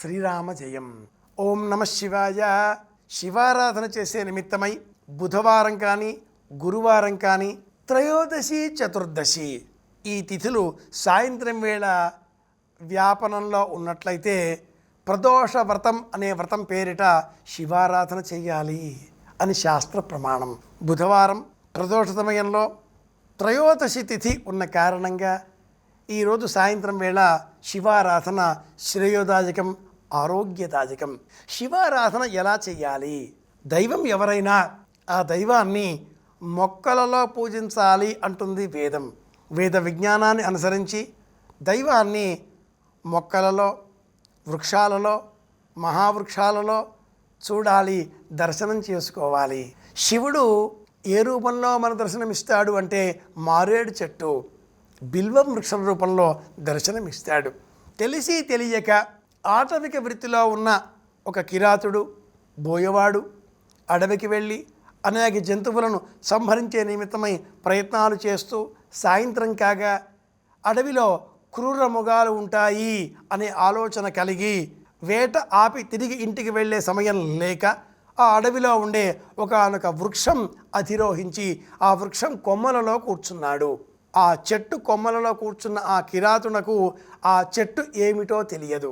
శ్రీరామ జయం ఓం నమ శివాయ. శివారాధన చేసే నిమిత్తమై బుధవారం కానీ గురువారం కానీ త్రయోదశి చతుర్దశి ఈ తిథులు సాయంత్రం వేళ వ్యాపనంలో ఉన్నట్లయితే ప్రదోష వ్రతం అనే వ్రతం పేరిట శివారాధన చేయాలి అని శాస్త్ర ప్రమాణం. బుధవారం ప్రదోష సమయంలో త్రయోదశి తిథి ఉన్న కారణంగా ఈరోజు సాయంత్రం వేళ శివారాధన శ్రేయోదాయకం ఆరోగ్యదాయకం. శివారాధన ఎలా చేయాలి? దైవం ఎవరైనా ఆ దైవాన్ని మొక్కలలో పూజించాలి అంటుంది వేదం. వేద విజ్ఞానాన్ని అనుసరించి దైవాన్ని మొక్కలలో వృక్షాలలో మహావృక్షాలలో చూడాలి దర్శనం చేసుకోవాలి. శివుడు ఏ రూపంలో మన దర్శనమిస్తాడు అంటే మారేడు చెట్టు. బిల్వం వృక్షం రూపంలో దర్శనమిస్తాడు. తెలిసి తెలియక ఆటవిక వృత్తిలో ఉన్న ఒక కిరాతుడు బోయవాడు అడవికి వెళ్ళి అనేక జంతువులను సంహరించే నిమిత్తమై ప్రయత్నాలు చేస్తూ సాయంత్రం కాగా అడవిలో క్రూర మృగాలు ఉంటాయి అనే ఆలోచన కలిగి వేట ఆపి తిరిగి ఇంటికి వెళ్ళే సమయం లేక ఆ అడవిలో ఉండే ఒకనొక వృక్షం అధిరోహించి ఆ వృక్షం కొమ్మలలో కూర్చున్నాడు. ఆ చెట్టు కొమ్మలలో కూర్చున్న ఆ కిరాతునకు ఆ చెట్టు ఏమిటో తెలియదు.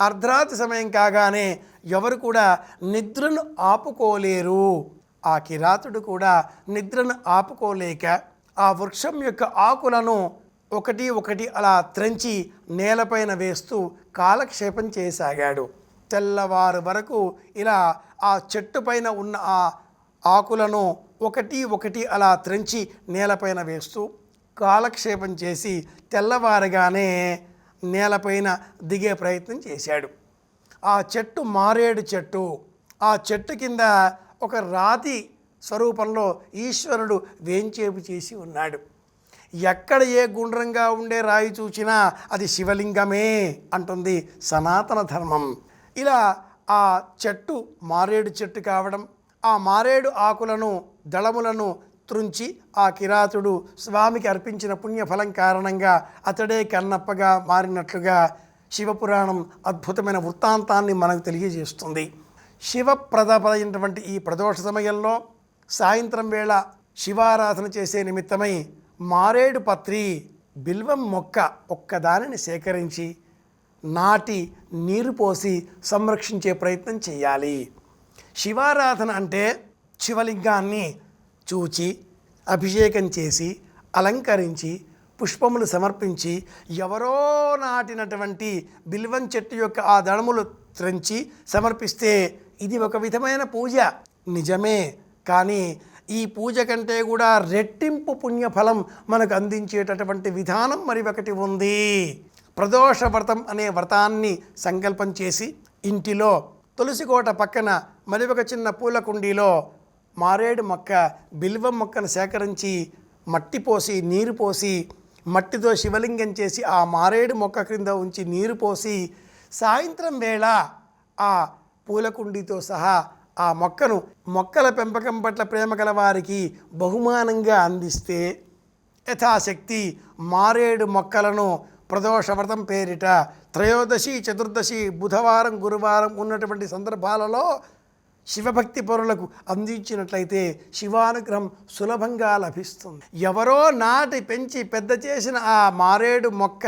అర్ధరాత్రి సమయం కాగానే ఎవరు కూడా నిద్రను ఆపుకోలేరు. ఆ కిరాతుడు కూడా నిద్రను ఆపుకోలేక ఆ వృక్షం యొక్క ఆకులను ఒకటి ఒకటి అలా త్రెంచి నేలపైన వేస్తూ కాలక్షేపం చేయసాగాడు తెల్లవారు వరకు ఇలా ఆ చెట్టు పైన ఉన్న ఆ ఆకులను ఒకటి ఒకటి అలా త్రెంచి నేలపైన వేస్తూ కాలక్షేపం చేసి తెల్లవారగానే నేలపైన దిగే ప్రయత్నం చేశాడు. ఆ చెట్టు మారేడు చెట్టు. ఆ చెట్టు కింద ఒక రాతి స్వరూపంలో ఈశ్వరుడు వేంచేపు చేసి ఉన్నాడు. ఎక్కడ ఏ గుండ్రంగా ఉండే రాయి చూచినా అది శివలింగమే అంటుంది సనాతన ధర్మం. ఇలా ఆ చెట్టు మారేడు చెట్టు కావడం ఆ మారేడు ఆకులను దళములను త్రుంచి ఆ కిరాతుడు స్వామికి అర్పించిన పుణ్యఫలం కారణంగా అతడే కన్నప్పగా మారినట్లుగా శివపురాణం అద్భుతమైన వృత్తాంతాన్ని మనకు తెలియజేస్తుంది. శివప్రదమైనటువంటి ఈ ప్రదోష సమయంలో సాయంత్రం వేళ శివారాధన చేసే నిమిత్తమై మారేడు పత్రి బిల్వం మొక్క ఒక్కదానిని సేకరించి నాటి నీరు పోసి సంరక్షించే ప్రయత్నం చేయాలి. శివారాధన అంటే శివలింగాన్ని చూచి అభిషేకం చేసి అలంకరించి పుష్పములు సమర్పించి ఎవరో నాటినటువంటి బిల్వం చెట్టు యొక్క ఆ దళములు త్రంచి సమర్పిస్తే ఇది ఒక విధమైన పూజ. నిజమే. కానీ ఈ పూజ కంటే కూడా రెట్టింపు పుణ్యఫలం మనకు అందించేటటువంటి విధానం మరి ఒకటి ఉంది. ప్రదోష వ్రతం అనే వ్రతాన్ని సంకల్పం చేసి ఇంటిలో తులసికోట పక్కన మరి ఒక చిన్న పూల కుండీలో మారేడు మొక్క బిల్వం మొక్కను సేకరించి మట్టి పోసి నీరు పోసి మట్టితో శివలింగం చేసి ఆ మారేడు మొక్క క్రింద ఉంచి నీరు పోసి సాయంత్రం వేళ ఆ పూలకుండితో సహా ఆ మొక్కను మొక్కల పెంపకం పట్ల ప్రేమ గల వారికి బహుమానంగా అందిస్తే యథాశక్తి మారేడు మొక్కలను ప్రదోషవ్రతం పేరిట త్రయోదశి చతుర్దశి బుధవారం గురువారం ఉన్నటువంటి సందర్భాలలో శివభక్తి పరులకు అందించినట్లయితే శివానుగ్రహం సులభంగా లభిస్తుంది. ఎవరో నాటి పెంచి పెద్ద చేసిన ఆ మారేడు మొక్క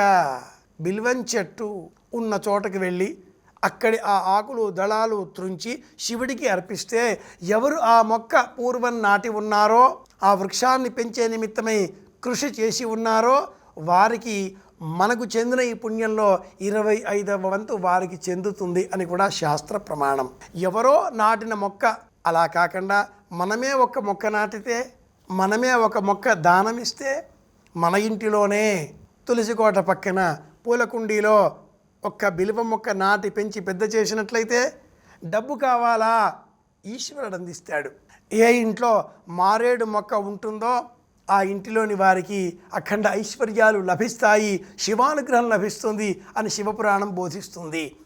బిల్వం చెట్టు ఉన్న చోటకి వెళ్ళి అక్కడి ఆ ఆకులు దళాలు త్రుంచి శివుడికి అర్పిస్తే ఎవరు ఆ మొక్క పూర్వం నాటి ఉన్నారో ఆ వృక్షాన్ని పెంచే నిమిత్తమై కృషి చేసి ఉన్నారో వారికి మనకు చెందిన ఈ పుణ్యంలో ఇరవై ఐదవ వంతు వారికి చెందుతుంది అని కూడా శాస్త్ర ప్రమాణం. ఎవరో నాటిన మొక్క అలా కాకుండా మనమే ఒక మొక్క నాటితే మనమే ఒక మొక్క దానమిస్తే మన ఇంటిలోనే తులసికోట పక్కన పూలకుండీలో ఒక్క బిలువ మొక్క నాటి పెంచి పెద్ద చేసినట్లయితే డబ్బు కావాలా? ఈశ్వరుడు అందిస్తాడు. ఏ ఇంట్లో మారేడు మొక్క ఉంటుందో ఆ ఇంటిలోని వారికి అఖండ ఐశ్వర్యాలు లభిస్తాయి శివానుగ్రహం లభిస్తుంది అని శివపురాణం బోధిస్తుంది.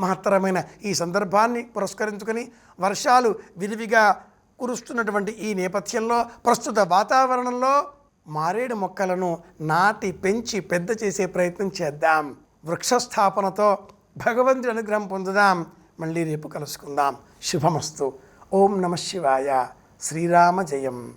మహత్తరమైన ఈ సందర్భాన్ని పురస్కరించుకొని వర్షాలు విరివిగా కురుస్తున్నటువంటి ఈ నేపథ్యంలో ప్రస్తుత వాతావరణంలో మారేడు మొక్కలను నాటి పెంచి పెద్ద చేసే ప్రయత్నం చేద్దాం. వృక్షస్థాపనతో భగవంతుడి అనుగ్రహం పొందుదాం. మళ్ళీ రేపు కలుసుకుందాం. శుభమస్తు. ఓం నమ శివాయ. శ్రీరామ జయం.